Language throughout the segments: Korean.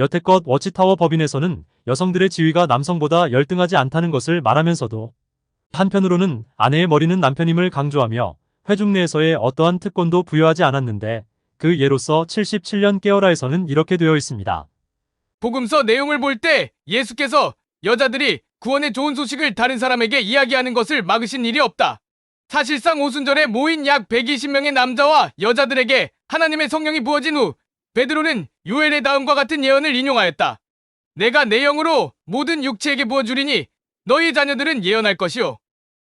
여태껏 워치타워 법인에서는 여성들의 지위가 남성보다 열등하지 않다는 것을 말하면서도 한편으로는 아내의 머리는 남편임을 강조하며 회중 내에서의 어떠한 특권도 부여하지 않았는데 그 예로서 77년 깨어라에서는 이렇게 되어 있습니다. 복음서 내용을 볼 때 예수께서 여자들이 구원의 좋은 소식을 다른 사람에게 이야기하는 것을 막으신 일이 없다. 사실상 오순절에 모인 약 120명의 남자와 여자들에게 하나님의 성령이 부어진 후 베드로는 요엘의 다음과 같은 예언을 인용하였다. 내가 내 영으로 모든 육체에게 부어주리니 너희 자녀들은 예언할 것이요.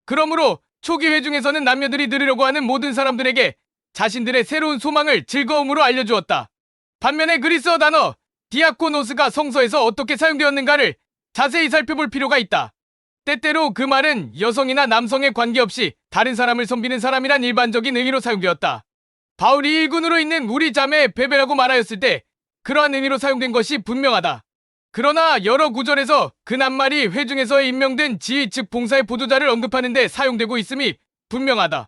그러므로 초기 회중에서는 남녀들이 들으려고 하는 모든 사람들에게 자신들의 새로운 소망을 즐거움으로 알려주었다. 반면에 그리스어 단어 디아코노스가 성서에서 어떻게 사용되었는가를 자세히 살펴볼 필요가 있다. 때때로 그 말은 여성이나 남성에 관계없이 다른 사람을 섬기는 사람이란 일반적인 의미로 사용되었다. 바울이 일군으로 있는 우리 자매 베베라고 말하였을 때 그러한 의미로 사용된 것이 분명하다. 그러나 여러 구절에서 그 낱말이 회중에서 임명된 지휘 즉 봉사의 보조자를 언급하는 데 사용되고 있음이 분명하다.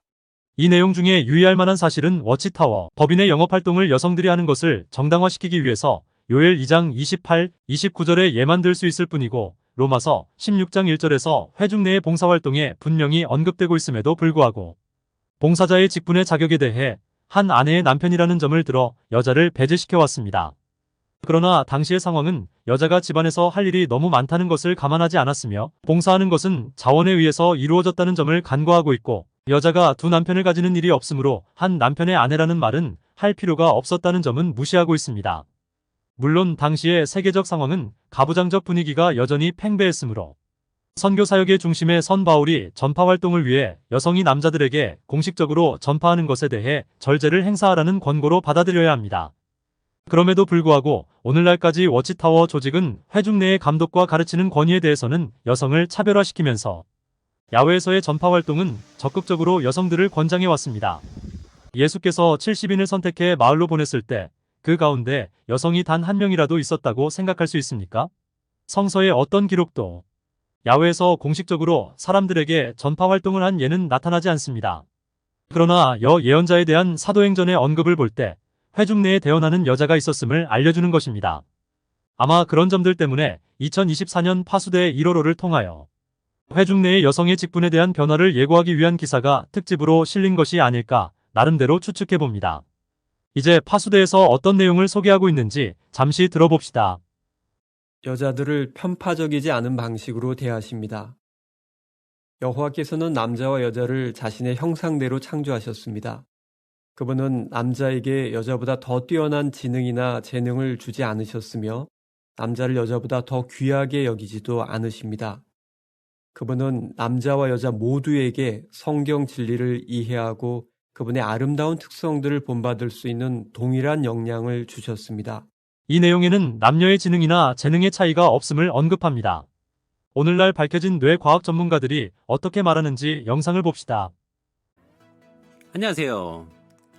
이 내용 중에 유의할 만한 사실은 워치타워 법인의 영업 활동을 여성들이 하는 것을 정당화시키기 위해서 요엘 2장 28, 29절에 예만 들 수 있을 뿐이고 로마서 16장 1절에서 회중 내의 봉사활동에 분명히 언급되고 있음에도 불구하고 봉사자의 직분의 자격에 대해 한 아내의 남편이라는 점을 들어 여자를 배제시켜 왔습니다. 그러나 당시의 상황은 여자가 집안에서 할 일이 너무 많다는 것을 감안하지 않았으며 봉사하는 것은 자원에 의해서 이루어졌다는 점을 간과하고 있고 여자가 두 남편을 가지는 일이 없으므로 한 남편의 아내라는 말은 할 필요가 없었다는 점은 무시하고 있습니다. 물론 당시의 세계적 상황은 가부장적 분위기가 여전히 팽배했으므로 선교 사역의 중심에 선 바울이 전파 활동을 위해 여성이 남자들에게 공식적으로 전파하는 것에 대해 절제를 행사하라는 권고로 받아들여야 합니다. 그럼에도 불구하고 오늘날까지 워치타워 조직은 회중 내의 감독과 가르치는 권위에 대해서는 여성을 차별화시키면서 야외에서의 전파 활동은 적극적으로 여성들을 권장해 왔습니다. 예수께서 70인을 선택해 마을로 보냈을 때 그 가운데 여성이 단 한 명이라도 있었다고 생각할 수 있습니까? 성서의 어떤 기록도 야외에서 공식적으로 사람들에게 전파 활동을 한 예는 나타나지 않습니다. 그러나 여 예언자에 대한 사도행전의 언급을 볼 때 회중 내에 대언하는 여자가 있었음을 알려주는 것입니다. 아마 그런 점들 때문에 2024년 파수대 1호로를 통하여 회중 내의 여성의 직분에 대한 변화를 예고하기 위한 기사가 특집으로 실린 것이 아닐까 나름대로 추측해 봅니다. 이제 파수대에서 어떤 내용을 소개하고 있는지 잠시 들어봅시다. 여자들을 편파적이지 않은 방식으로 대하십니다. 여호와께서는 남자와 여자를 자신의 형상대로 창조하셨습니다. 그분은 남자에게 여자보다 더 뛰어난 지능이나 재능을 주지 않으셨으며 남자를 여자보다 더 귀하게 여기지도 않으십니다. 그분은 남자와 여자 모두에게 성경 진리를 이해하고 그분의 아름다운 특성들을 본받을 수 있는 동일한 역량을 주셨습니다. 이 내용에는 남녀의 지능이나 재능의 차이가 없음을 언급합니다. 오늘날 밝혀진 뇌과학 전문가들이 어떻게 말하는지 영상을 봅시다. 안녕하세요.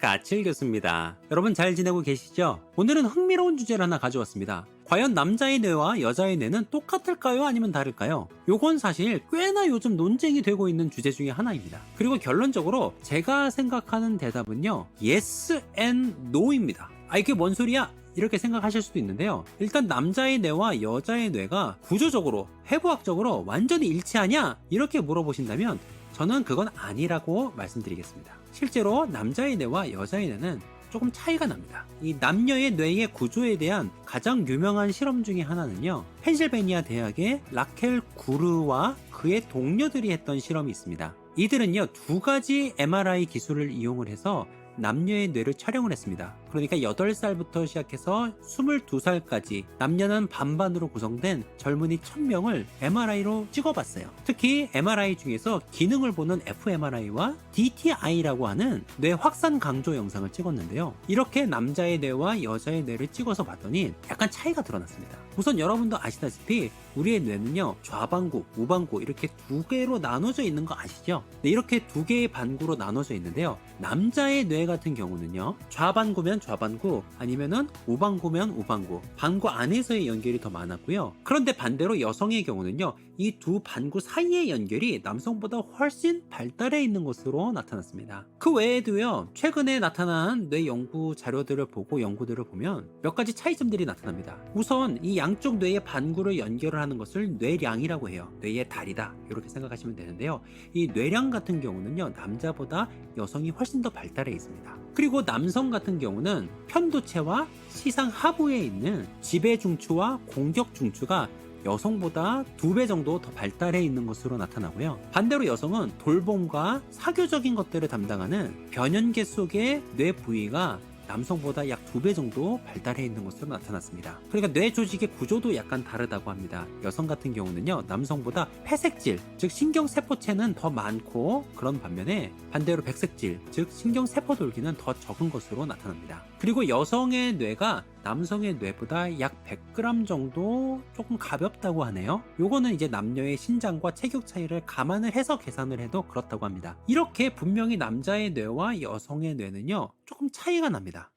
까칠 교수입니다. 여러분 잘 지내고 계시죠? 오늘은 흥미로운 주제를 하나 가져왔습니다. 과연 남자의 뇌와 여자의 뇌는 똑같을까요? 아니면 다를까요? 요건 사실 꽤나 요즘 논쟁이 되고 있는 주제 중에 하나입니다. 그리고 결론적으로 제가 생각하는 대답은요. yes and no입니다. 아, 이게 뭔 소리야? 이렇게 생각하실 수도 있는데요. 일단 남자의 뇌와 여자의 뇌가 구조적으로, 해부학적으로 완전히 일치하냐? 이렇게 물어보신다면 저는 그건 아니라고 말씀드리겠습니다. 실제로 남자의 뇌와 여자의 뇌는 조금 차이가 납니다. 이 남녀의 뇌의 구조에 대한 가장 유명한 실험 중에 하나는요. 펜실베니아 대학의 라켈 구르와 그의 동료들이 했던 실험이 있습니다. 이들은요, 두 가지 MRI 기술을 이용을 해서 남녀의 뇌를 촬영을 했습니다. 그러니까 8살부터 시작해서 22살까지 남녀는 반반으로 구성된 젊은이 1000명을 MRI로 찍어봤어요. 특히 MRI 중에서 기능을 보는 fMRI와 DTI라고 하는 뇌 확산 강조 영상을 찍었는데요. 이렇게 남자의 뇌와 여자의 뇌를 찍어서 봤더니 약간 차이가 드러났습니다. 우선 여러분도 아시다시피 우리의 뇌는요 좌반구, 우반구 이렇게 두 개로 나눠져 있는 거 아시죠? 네, 이렇게 두 개의 반구로 나눠져 있는데요. 남자의 뇌 같은 경우는요 좌반구면 좌반구, 아니면은 우반구면 우반구, 반구 안에서의 연결이 더 많았고요. 그런데 반대로 여성의 경우는요, 이 두 반구 사이의 연결이 남성보다 훨씬 발달해 있는 것으로 나타났습니다. 그 외에도요, 최근에 나타난 뇌 연구 자료들을 보고 연구들을 보면 몇 가지 차이점들이 나타납니다. 우선 이 양쪽 뇌의 반구를 연결을 하는 것을 뇌량이라고 해요. 뇌의 다리다. 이렇게 생각하시면 되는데요. 이 뇌량 같은 경우는요, 남자보다 여성이 훨씬 더 발달해 있습니다. 그리고 남성 같은 경우는 편도체와 시상 하부에 있는 지배 중추와 공격 중추가 여성보다 두 배 정도 더 발달해 있는 것으로 나타나고요. 반대로 여성은 돌봄과 사교적인 것들을 담당하는 변연계 속의 뇌 부위가 남성보다 약 두 배 정도 발달해 있는 것으로 나타났습니다. 그러니까 뇌 조직의 구조도 약간 다르다고 합니다. 여성 같은 경우는요, 남성보다 회색질, 즉 신경세포체는 더 많고 그런 반면에 반대로 백색질, 즉 신경세포 돌기는 더 적은 것으로 나타납니다. 그리고 여성의 뇌가 남성의 뇌보다 약 100g 정도 조금 가볍다고 하네요. 요거는 이제 남녀의 신장과 체격 차이를 감안을 해서 계산을 해도 그렇다고 합니다. 이렇게 분명히 남자의 뇌와 여성의 뇌는요, 조금 차이가 납니다.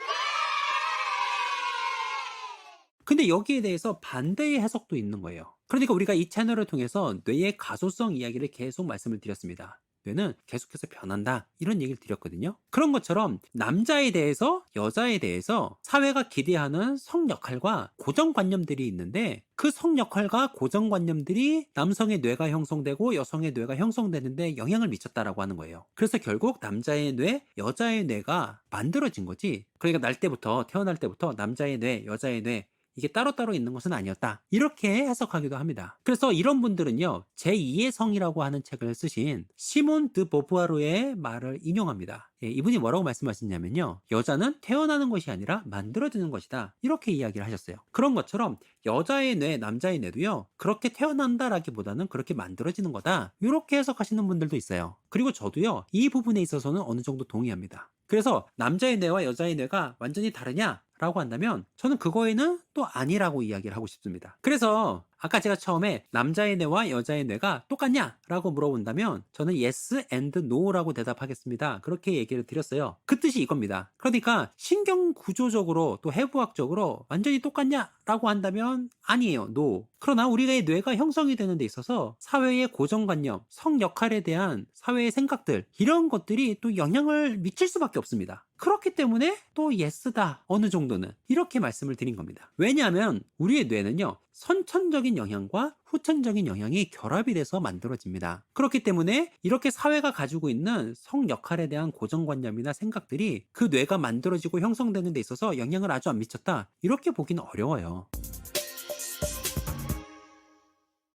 근데 여기에 대해서 반대의 해석도 있는 거예요. 그러니까 우리가 이 채널을 통해서 뇌의 가소성 이야기를 계속 말씀을 드렸습니다. 뇌는 계속해서 변한다. 이런 얘기를 드렸거든요. 그런 것처럼 남자에 대해서 여자에 대해서 사회가 기대하는 성 역할과 고정관념들이 있는데 그 성 역할과 고정관념들이 남성의 뇌가 형성되고 여성의 뇌가 형성되는데 영향을 미쳤다라고 하는 거예요. 그래서 결국 남자의 뇌, 여자의 뇌가 만들어진 거지. 그러니까 날 때부터 태어날 때부터 남자의 뇌, 여자의 뇌 이게 따로따로 있는 것은 아니었다. 이렇게 해석하기도 합니다. 그래서 이런 분들은요, 제2의 성이라고 하는 책을 쓰신 시몬 드 보부아르의 말을 인용합니다. 예, 이분이 뭐라고 말씀하셨냐면요. 여자는 태어나는 것이 아니라 만들어지는 것이다. 이렇게 이야기를 하셨어요. 그런 것처럼 여자의 뇌, 남자의 뇌도요, 그렇게 태어난다라기보다는 그렇게 만들어지는 거다. 이렇게 해석하시는 분들도 있어요. 그리고 저도요, 이 부분에 있어서는 어느 정도 동의합니다. 그래서 남자의 뇌와 여자의 뇌가 완전히 다르냐? 라고 한다면 저는 그거에는 또 아니라고 이야기를 하고 싶습니다. 그래서 아까 제가 처음에 남자의 뇌와 여자의 뇌가 똑같냐? 라고 물어본다면 저는 yes and no라고 대답하겠습니다. 그렇게 얘기를 드렸어요. 그 뜻이 이겁니다. 그러니까 신경 구조적으로 또 해부학적으로 완전히 똑같냐? 라고 한다면 아니에요. no. 그러나 우리의 뇌가 형성이 되는 데 있어서 사회의 고정관념, 성 역할에 대한 사회의 생각들 이런 것들이 또 영향을 미칠 수밖에 없습니다. 그렇기 때문에 또 예스다 어느 정도는 이렇게 말씀을 드린 겁니다. 왜냐하면 우리의 뇌는요 선천적인 영향과 후천적인 영향이 결합이 돼서 만들어집니다. 그렇기 때문에 이렇게 사회가 가지고 있는 성 역할에 대한 고정관념이나 생각들이 그 뇌가 만들어지고 형성되는 데 있어서 영향을 아주 안 미쳤다 이렇게 보기는 어려워요.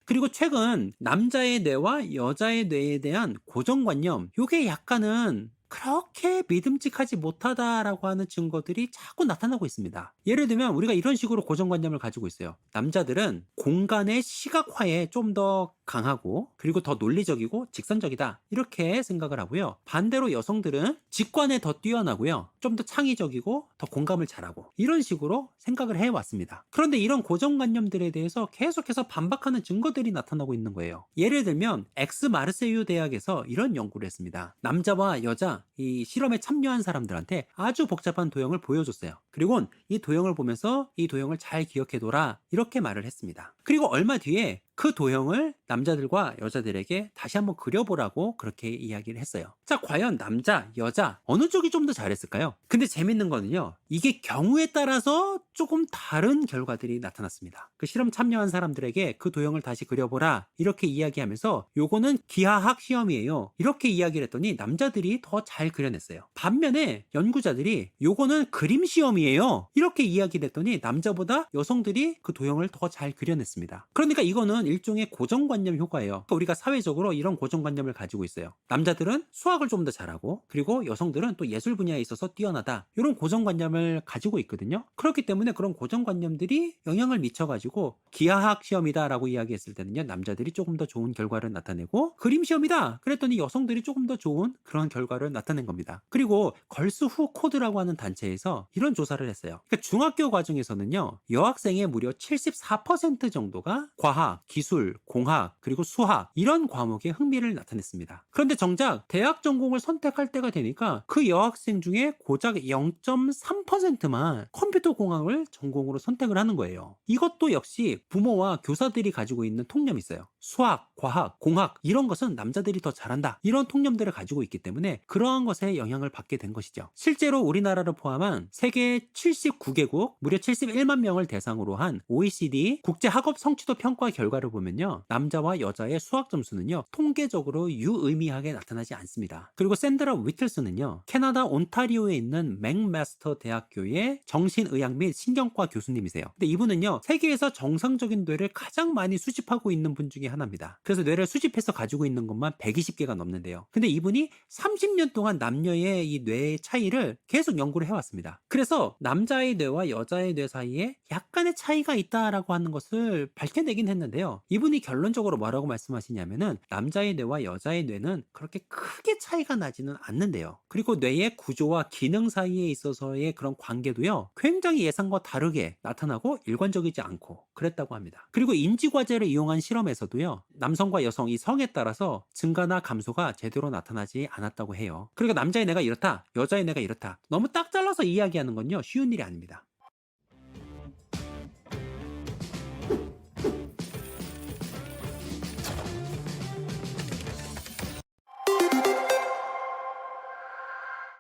그리고 최근 남자의 뇌와 여자의 뇌에 대한 고정관념, 요게 약간은 그렇게 믿음직하지 못하다라고 하는 증거들이 자꾸 나타나고 있습니다. 예를 들면 우리가 이런 식으로 고정관념을 가지고 있어요. 남자들은 공간의 시각화에 좀 더 강하고 그리고 더 논리적이고 직선적이다 이렇게 생각을 하고요. 반대로 여성들은 직관에 더 뛰어나고요. 좀 더 창의적이고 더 공감을 잘하고 이런 식으로 생각을 해왔습니다. 그런데 이런 고정관념들에 대해서 계속해서 반박하는 증거들이 나타나고 있는 거예요. 예를 들면 엑스 마르세유 대학에서 이런 연구를 했습니다. 남자와 여자 이 실험에 참여한 사람들한테 아주 복잡한 도형을 보여줬어요. 그리고 이 도형을 보면서 이 도형을 잘 기억해둬라 이렇게 말을 했습니다. 그리고 얼마 뒤에 그 도형을 남자들과 여자들에게 다시 한번 그려보라고 그렇게 이야기를 했어요. 자, 과연 남자, 여자, 어느 쪽이 좀 더 잘했을까요? 근데 재밌는 거는요, 이게 경우에 따라서 조금 다른 결과들이 나타났습니다. 그 실험 참여한 사람들에게 그 도형을 다시 그려보라, 이렇게 이야기하면서 요거는 기하학 시험이에요. 이렇게 이야기를 했더니 남자들이 더잘 그려냈어요. 반면에 연구자들이 요거는 그림 시험이에요. 이렇게 이야기를 했더니 남자보다 여성들이 그 도형을 더 잘 그려냈습니다. 그러니까 이거는 일종의 고정관념 효과예요. 그러니까 우리가 사회적으로 이런 고정관념을 가지고 있어요. 남자들은 수학을 좀 더 잘하고 그리고 여성들은 또 예술 분야에 있어서 뛰어나다. 이런 고정관념을 가지고 있거든요. 그렇기 때문에 그런 고정관념들이 영향을 미쳐가지고 기하학 시험이다라고 이야기했을 때는요 남자들이 조금 더 좋은 결과를 나타내고 그림 시험이다 그랬더니 여성들이 조금 더 좋은 그런 결과를 나타 낸 겁니다. 그리고 걸스 후 코드라고 하는 단체에서 이런 조사를 했어요. 그러니까 중학교 과정에서는요 여학생의 무려 74% 정도가 과학, 기술, 공학 그리고 수학 이런 과목에 흥미를 나타냈습니다. 그런데 정작 대학 전공을 선택할 때가 되니까 그 여학생 중에 고작 0.3%만 컴퓨터 공학을 전공으로 선택을 하는 거예요. 이것도 역시 부모와 교사들이 가지고 있는 통념이 있어요. 수학, 과학, 공학 이런 것은 남자들이 더 잘한다. 이런 통념들을 가지고 있기 때문에 그러한 것에 영향을 받게 된 것이죠. 실제로 우리나라를 포함한 세계 79개국 무려 71만 명을 대상으로 한 OECD 국제 학업 성취도 평가 결과를 보면요. 남자와 여자의 수학 점수는요. 통계적으로 유의미하게 나타나지 않습니다. 그리고 샌드라 위틀스는요. 캐나다 온타리오에 있는 맥마스터 대학교의 정신의학 및 신경과 교수님이세요. 근데 이분은요. 세계에서 정상적인 뇌를 가장 많이 수집하고 있는 분 중에 하나입니다. 그래서 뇌를 수집해서 가지고 있는 것만 120개가 넘는데요. 근데 이분이 30년 동안 남녀의 이 뇌의 차이를 계속 연구를 해왔습니다. 그래서 남자의 뇌와 여자의 뇌 사이에 약간의 차이가 있다라고 하는 것을 밝혀내긴 했는데요. 이분이 결론적으로 뭐라고 말씀하시냐면은 남자의 뇌와 여자의 뇌는 그렇게 크게 차이가 나지는 않는데요. 그리고 뇌의 구조와 기능 사이에 있어서의 그런 관계도요. 굉장히 예상과 다르게 나타나고 일관적이지 않고 그랬다고 합니다. 그리고 인지 과제를 이용한 실험에서도요. 남성과 여성 이 성에 따라서 증가나 감소가 제대로 나타나지 않았다고 해요. 그러니까 남자의 뇌가 이렇다, 여자의 뇌가 이렇다. 너무 딱 잘라서 이야기하는 건요. 쉬운 일이 아닙니다.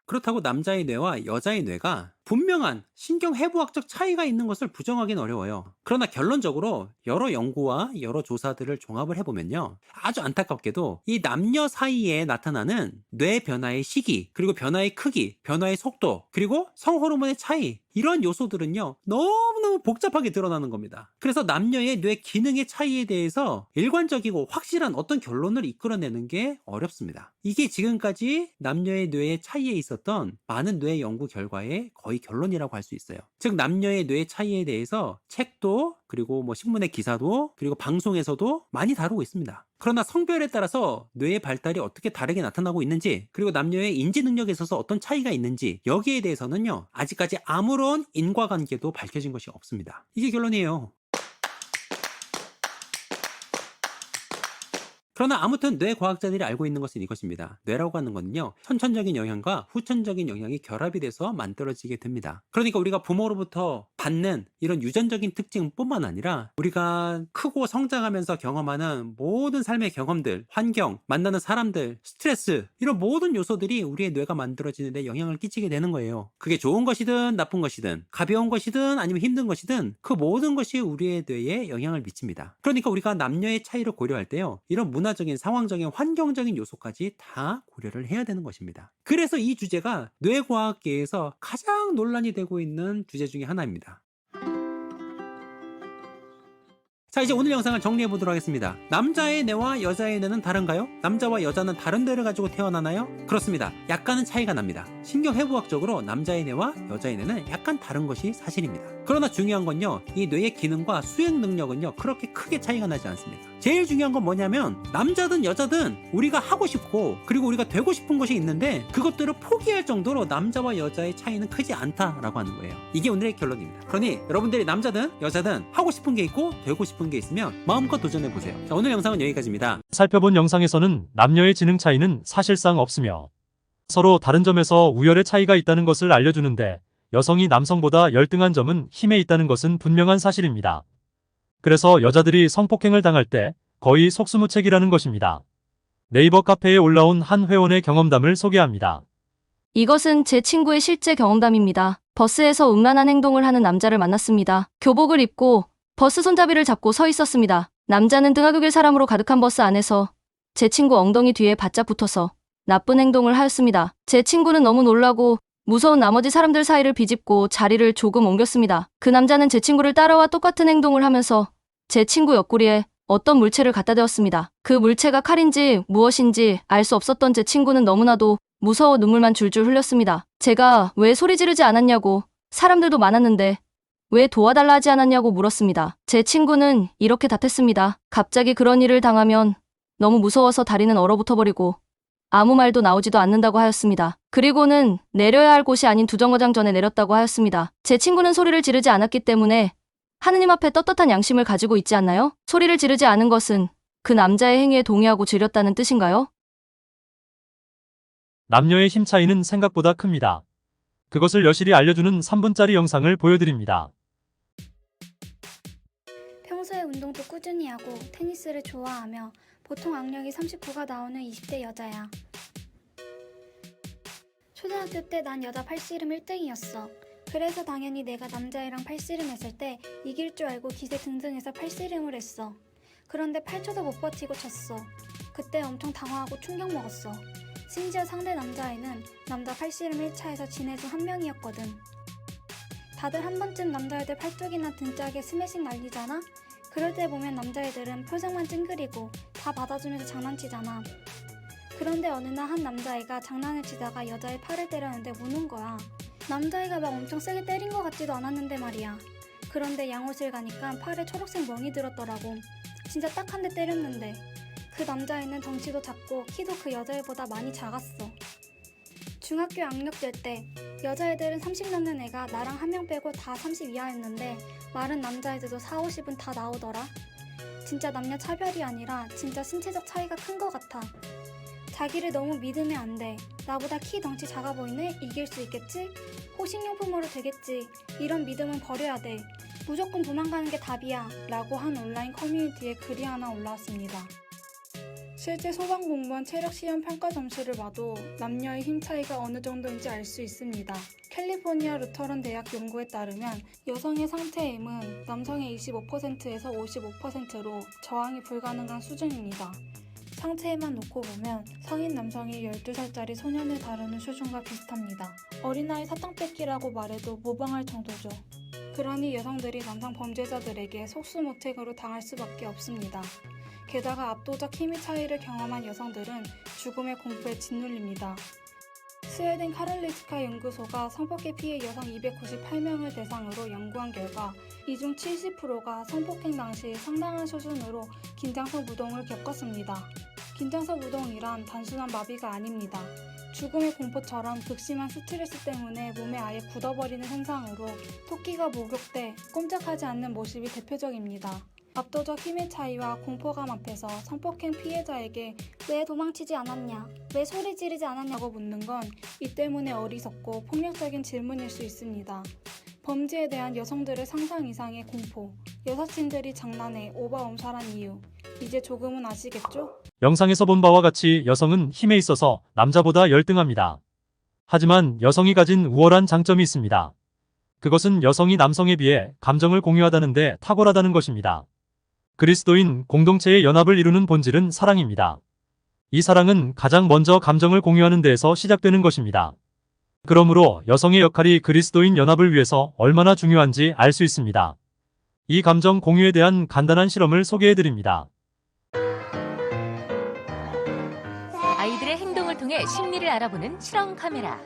그렇다고 남자의 뇌와 여자의 뇌가 분명한 신경해부학적 차이가 있는 것을 부정하기는 어려워요. 그러나 결론적으로 여러 연구와 여러 조사들을 종합을 해보면요. 아주 안타깝게도 이 남녀 사이에 나타나는 뇌 변화의 시기, 그리고 변화의 크기, 변화의 속도, 그리고 성호르몬의 차이, 이런 요소들은요, 너무 복잡하게 드러나는 겁니다. 그래서 남녀의 뇌 기능의 차이에 대해서 일관적이고 확실한 어떤 결론을 이끌어내는 게 어렵습니다. 이게 지금까지 남녀의 뇌의 차이에 있었던 많은 뇌 연구 결과의 거의 결론이라고 할 수 있어요. 즉, 남녀의 뇌 차이에 대해서 책도, 그리고 뭐 신문의 기사도, 그리고 방송에서도 많이 다루고 있습니다. 그러나 성별에 따라서 뇌의 발달이 어떻게 다르게 나타나고 있는지, 그리고 남녀의 인지 능력에 있어서 어떤 차이가 있는지, 여기에 대해서는요, 아직까지 아무런 인과관계도 밝혀진 것이 없습니다. 이게 결론이에요. 그러나 아무튼 뇌 과학자들이 알고 있는 것은 이것입니다. 뇌라고 하는 것은요, 선천적인 영향과 후천적인 영향이 결합이 돼서 만들어지게 됩니다. 그러니까 우리가 부모로부터 받는 이런 유전적인 특징뿐만 아니라 우리가 크고 성장하면서 경험하는 모든 삶의 경험들, 환경, 만나는 사람들, 스트레스, 이런 모든 요소들이 우리의 뇌가 만들어지는데 영향을 끼치게 되는 거예요. 그게 좋은 것이든 나쁜 것이든, 가벼운 것이든 아니면 힘든 것이든 그 모든 것이 우리의 뇌에 영향을 미칩니다. 그러니까 우리가 남녀의 차이를 고려할 때요, 이런 문화적인, 상황적인, 환경적인 요소까지 다 고려를 해야 되는 것입니다. 그래서 이 주제가 뇌과학계에서 가장 논란이 되고 있는 주제 중에 하나입니다. 자 이제 오늘 영상을 정리해 보도록 하겠습니다. 남자의 뇌와 여자의 뇌는 다른가요? 남자와 여자는 다른 뇌를 가지고 태어나나요? 그렇습니다. 약간은 차이가 납니다. 신경해부학적으로 남자의 뇌와 여자의 뇌는 약간 다른 것이 사실입니다. 그러나 중요한 건요, 이 뇌의 기능과 수행 능력은요, 그렇게 크게 차이가 나지 않습니다. 제일 중요한 건 뭐냐면, 남자든 여자든 우리가 하고 싶고, 그리고 우리가 되고 싶은 것이 있는데, 그것들을 포기할 정도로 남자와 여자의 차이는 크지 않다라고 하는 거예요. 이게 오늘의 결론입니다. 그러니 여러분들이 남자든 여자든 하고 싶은 게 있고, 되고 싶은 게 있으면 마음껏 도전해 보세요. 자, 오늘 영상은 여기까지입니다. 살펴본 영상에서는 남녀의 지능 차이는 사실상 없으며 서로 다른 점에서 우열의 차이가 있다는 것을 알려주는데 여성이 남성보다 열등한 점은 힘에 있다는 것은 분명한 사실입니다. 그래서 여자들이 성폭행을 당할 때 거의 속수무책이라는 것입니다. 네이버 카페에 올라온 한 회원의 경험담을 소개합니다. 이것은 제 친구의 실제 경험담입니다. 버스에서 음란한 행동을 하는 남자를 만났습니다. 교복을 입고 버스 손잡이를 잡고 서 있었습니다. 남자는 등하교길 사람으로 가득한 버스 안에서 제 친구 엉덩이 뒤에 바짝 붙어서 나쁜 행동을 하였습니다. 제 친구는 너무 놀라고 무서운 나머지 사람들 사이를 비집고 자리를 조금 옮겼습니다. 그 남자는 제 친구를 따라와 똑같은 행동을 하면서 제 친구 옆구리에 어떤 물체를 갖다 대었습니다. 그 물체가 칼인지 무엇인지 알 수 없었던 제 친구는 너무나도 무서워 눈물만 줄줄 흘렸습니다. 제가 왜 소리 지르지 않았냐고 사람들도 많았는데 왜 도와달라 하지 않았냐고 물었습니다. 제 친구는 이렇게 답했습니다. 갑자기 그런 일을 당하면 너무 무서워서 다리는 얼어붙어 버리고 아무 말도 나오지도 않는다고 하였습니다. 그리고는 내려야 할 곳이 아닌 두 정거장 전에 내렸다고 하였습니다. 제 친구는 소리를 지르지 않았기 때문에 하느님 앞에 떳떳한 양심을 가지고 있지 않나요? 소리를 지르지 않은 것은 그 남자의 행위에 동의하고 지렸다는 뜻인가요? 남녀의 힘 차이는 생각보다 큽니다. 그것을 여실히 알려주는 3분짜리 영상을 보여드립니다. 운동도 꾸준히 하고 테니스를 좋아하며 보통 악력이 39가 나오는 20대 여자야. 초등학교 때 난 여자 팔씨름 1등이었어. 그래서 당연히 내가 남자애랑 팔씨름 했을 때 이길 줄 알고 기세 등등해서 팔씨름을 했어. 그런데 8초도 못 버티고 졌어. 그때 엄청 당황하고 충격 먹었어. 심지어 상대 남자애는 남자 팔씨름 1차에서 진해준 한 명이었거든. 다들 한 번쯤 남자애들 팔뚝이나 등짝에 스매싱 날리잖아? 그럴 때 보면 남자애들은 표정만 찡그리고 다 받아주면서 장난치잖아. 그런데 어느 날 한 남자애가 장난을 치다가 여자의 팔을 때렸는데 우는 거야. 남자애가 막 엄청 세게 때린 것 같지도 않았는데 말이야. 그런데 양호실 가니까 팔에 초록색 멍이 들었더라고. 진짜 딱 한 대 때렸는데. 그 남자애는 덩치도 작고 키도 그 여자애보다 많이 작았어. 중학교 악력될 때 여자애들은 30 넘는 애가 나랑 한 명 빼고 다 30 이하였는데 마른 남자애들도 4, 50은 다 나오더라. 진짜 남녀 차별이 아니라 진짜 신체적 차이가 큰 것 같아. 자기를 너무 믿으면 안 돼. 나보다 키 덩치 작아 보이네? 이길 수 있겠지? 호식용품으로 되겠지? 이런 믿음은 버려야 돼. 무조건 도망가는 게 답이야. 라고 한 온라인 커뮤니티에 글이 하나 올라왔습니다. 실제 소방공무원 체력시험 평가 점수를 봐도 남녀의 힘 차이가 어느 정도인지 알 수 있습니다. 캘리포니아 루터론 대학 연구에 따르면 여성의 상체 M은 남성의 25%에서 55%로 저항이 불가능한 수준입니다. 상체에만 놓고 보면 성인 남성이 12살짜리 소년을 다루는 수준과 비슷합니다. 어린아이 사탕 뺏기라고 말해도 모방할 정도죠. 그러니 여성들이 남성 범죄자들에게 속수무책으로 당할 수밖에 없습니다. 게다가 압도적 힘의 차이를 경험한 여성들은 죽음의 공포에 짓눌립니다. 스웨덴 카를리스카 연구소가 성폭행 피해 여성 298명을 대상으로 연구한 결과 이 중 70%가 성폭행 당시 상당한 수준으로 긴장성 무동을 겪었습니다. 긴장성 무동이란 단순한 마비가 아닙니다. 죽음의 공포처럼 극심한 스트레스 때문에 몸에 아예 굳어버리는 현상으로 토끼가 목욕돼 꼼짝하지 않는 모습이 대표적입니다. 압도적 힘의 차이와 공포감 앞에서 성폭행 피해자에게 왜 도망치지 않았냐, 왜 소리 지르지 않았냐고 묻는 건 이 때문에 어리석고 폭력적인 질문일 수 있습니다. 범죄에 대한 여성들의 상상 이상의 공포, 여사친들이 장난에 오바옴살한 이유, 이제 조금은 아시겠죠? 영상에서 본 바와 같이 여성은 힘에 있어서 남자보다 열등합니다. 하지만 여성이 가진 우월한 장점이 있습니다. 그것은 여성이 남성에 비해 감정을 공유하다는데 탁월하다는 것입니다. 그리스도인 공동체의 연합을 이루는 본질은 사랑입니다. 이 사랑은 가장 먼저 감정을 공유하는 데에서 시작되는 것입니다. 그러므로 여성의 역할이 그리스도인 연합을 위해서 얼마나 중요한지 알 수 있습니다. 이 감정 공유에 대한 간단한 실험을 소개해 드립니다. 아이들의 행동을 통해 심리를 알아보는 실험 카메라.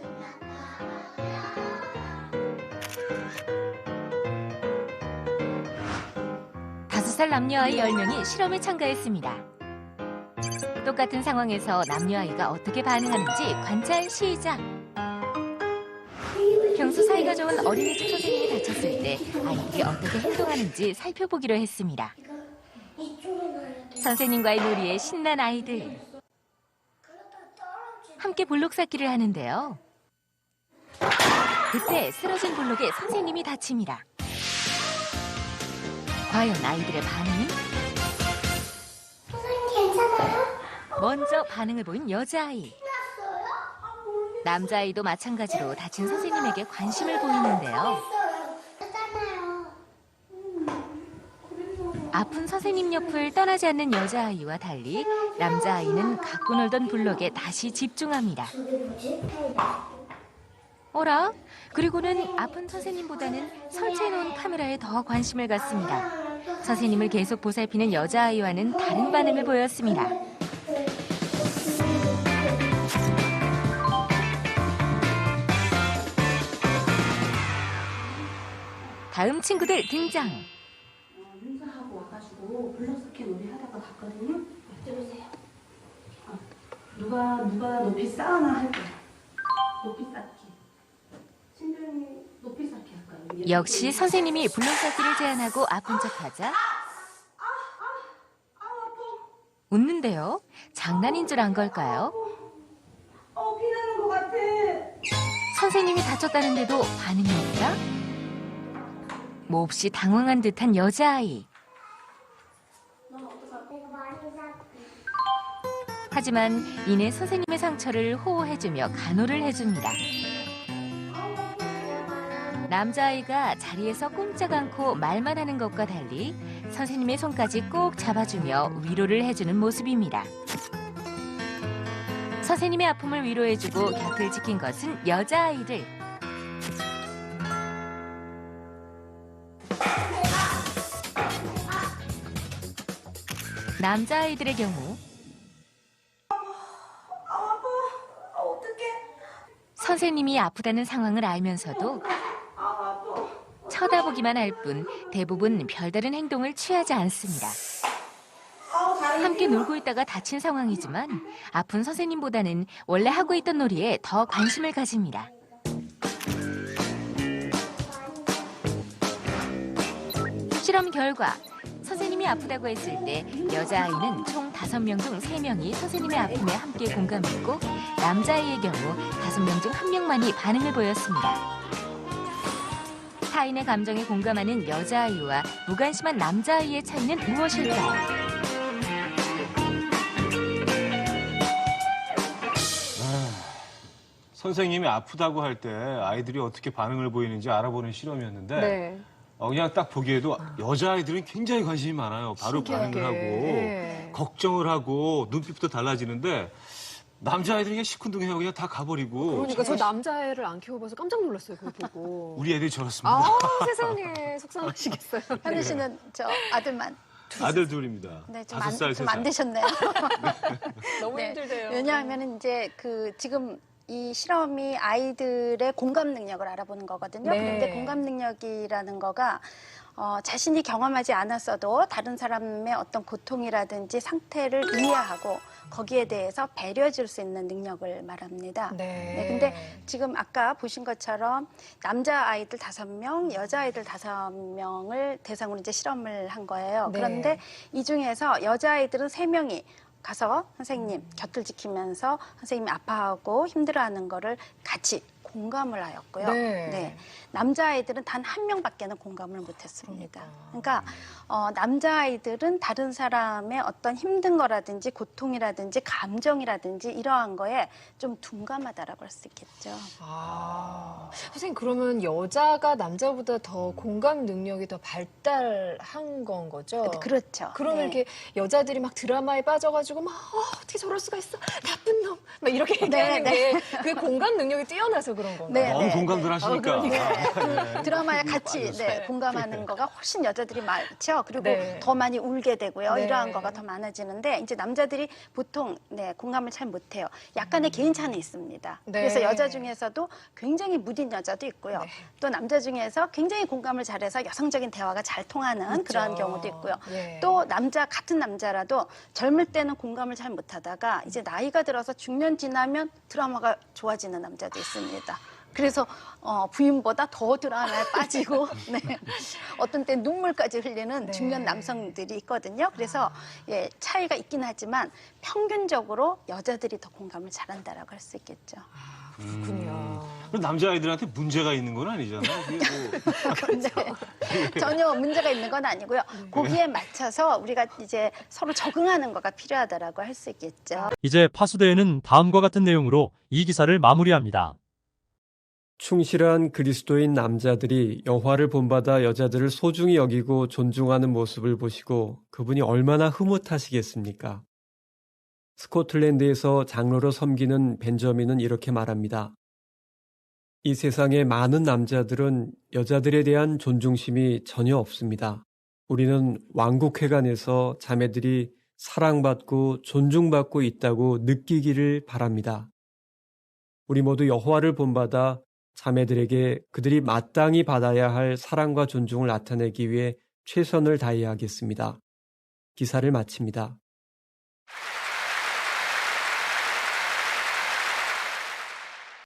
다섯 살 남녀아이 10명이 실험에 참가했습니다. 똑같은 상황에서 남녀아이가 어떻게 반응하는지 관찰 시작. 평소 사이가 좋은 어린이집 선생님이 다쳤을 때 아이들이 어떻게 행동하는지 살펴보기로 했습니다. 선생님과의 놀이에 신난 아이들. 함께 볼록 쌓기를 하는데요. 그때 쓰러진 볼록에 선생님이 다칩니다. 과연 아이들의 반응은? 먼저 반응을 보인 여자아이. 남자아이도 마찬가지로 다친 선생님에게 관심을 보이는데요. 아픈 선생님 옆을 떠나지 않는 여자아이와 달리 남자아이는 갖고 놀던 블럭에 다시 집중합니다. 어라? 그리고는 아픈 선생님보다는 설치해놓은 카메라에 더 관심을 갖습니다. 선생님을 계속 보살피는 여자아이와는 다른 반응을 보였습니다. 다음 친구들 등장. 행사하고 와가지고 블럭스키 놀이 하다가 갔거든요. 들으세요. 어, 누가 누가 높이 쌓아나 할 거야. 높이 쌓기. 신경이 높이 쌓기 할까요? 역시 선생님이 블록쌓기를 제안하고 아픈 척하자 웃는데요. 장난인 줄 안 걸까요? 선생님이 다쳤다는데도 반응이 없다? 몹시 당황한 듯한 여자아이. 하지만 이내 선생님의 상처를 호호해주며 간호를 해줍니다. 남자아이가 자리에서 꼼짝 않고 말만 하는 것과 달리 선생님의 손까지 꼭 잡아주며 위로를 해주는 모습입니다. 선생님의 아픔을 위로해주고 곁을 지킨 것은 여자아이들. 남자아이들의 경우 선생님이 아프다는 상황을 알면서도 쳐다보기만 할 뿐 대부분 별다른 행동을 취하지 않습니다. 함께 놀고 있다가 다친 상황이지만 아픈 선생님보다는 원래 하고 있던 놀이에 더 관심을 가집니다. 실험 결과 선생님이 아프다고 했을 때 여자아이는 총 5명 중 3명이 선생님의 아픔에 함께 공감했고 남자아이의 경우 5명 중 1명만이 반응을 보였습니다. 타인의 감정에 공감하는 여자아이와 무관심한 남자아이의 차이는 무엇일까요? 선생님이 아프다고 할 때 아이들이 어떻게 반응을 보이는지 알아보는 실험이었는데 어, 그냥 딱 보기에도 여자아이들은 굉장히 관심이 많아요. 바로 반응을 하고 걱정을 하고 눈빛부터 달라지는데 남자아이들은 그냥 시큰둥해하고 그냥 다 가버리고 그러니까 저 남자애를 안 키워봐서 깜짝 놀랐어요. 그거 보고. 우리 애들이 저렇습니다. 아 세상에 속상하시겠어요. 현우 씨는 저 아들만 아들 둘입니다. 네, 좀, 다섯 안, 살, 좀세 살. 안 되셨네요. 너무 네. 힘들대요. 왜냐하면 이제 그 지금 이 실험이 아이들의 공감 능력을 알아보는 거거든요. 네. 그런데 공감 능력이라는 거가 어, 자신이 경험하지 않았어도 다른 사람의 어떤 고통이라든지 상태를 이해하고 거기에 대해서 배려해 줄 수 있는 능력을 말합니다. 네. 네, 근데 지금 아까 보신 것처럼 남자 아이들 다섯 명, 여자 아이들 다섯 명을 대상으로 이제 실험을 한 거예요. 네. 그런데 이 중에서 여자 아이들은 세 명이 가서 선생님 곁을 지키면서 선생님이 아파하고 힘들어하는 거를 같이 공감을 하였고요. 네. 남자아이들은 단 한 명밖에는 공감을 못했습니다. 그러니까. 그러니까 어, 남자아이들은 다른 사람의 어떤 힘든 거라든지 고통이라든지 감정이라든지 이러한 거에 좀 둔감하다라고 할 수 있겠죠. 아, 선생님 그러면 여자가 남자보다 더 공감 능력이 더 발달한 건 거죠? 그렇죠. 그러면 네. 이렇게 여자들이 막 드라마에 빠져가지고 막 어, 어떻게 저럴 수가 있어 나쁜 놈 막 이렇게 얘기하는 네, 게 그 공감 능력이 뛰어나서 그런 건가요? 네, 너무 네. 공감들 하시니까. 그 드라마에 같이. 네, 공감하는 거가 훨씬 여자들이 많죠. 그리고 네. 더 많이 울게 되고요. 네. 이러한 거가 더 많아지는데 이제 남자들이 보통 네, 공감을 잘 못해요. 약간의 개인차는 있습니다. 네. 그래서 여자 중에서도 굉장히 무딘 여자도 있고요. 네. 또 남자 중에서 굉장히 공감을 잘해서 여성적인 대화가 잘 통하는 있죠. 그러한 경우도 있고요. 예. 또 남자 같은 남자라도 젊을 때는 공감을 잘 못하다가 이제 나이가 들어서 중년 지나면 드라마가 좋아지는 남자도 있습니다. 그래서 어, 부인보다 더 드라마에 빠지고 네. 어떤 때 눈물까지 흘리는 네. 중년 남성들이 있거든요. 그래서 예, 차이가 있긴 하지만 평균적으로 여자들이 더 공감을 잘한다라고 할 수 있겠죠. 그렇군요. 그럼 남자아이들한테 문제가 있는 건 아니잖아요. 그게 뭐 근데 전혀 문제가 있는 건 아니고요. 거기에 맞춰서 우리가 이제 서로 적응하는 거가 필요하다라고 할 수 있겠죠. 이제 파수대에는 다음과 같은 내용으로 이 기사를 마무리합니다. 충실한 그리스도인 남자들이 여호와를 본받아 여자들을 소중히 여기고 존중하는 모습을 보시고 그분이 얼마나 흐뭇하시겠습니까? 스코틀랜드에서 장로로 섬기는 벤저민은 이렇게 말합니다. 이 세상의 많은 남자들은 여자들에 대한 존중심이 전혀 없습니다. 우리는 왕국회관에서 자매들이 사랑받고 존중받고 있다고 느끼기를 바랍니다. 우리 모두 여호와를 본받아 자매들에게 그들이 마땅히 받아야 할 사랑과 존중을 나타내기 위해 최선을 다해야 하겠습니다. 기사를 마칩니다.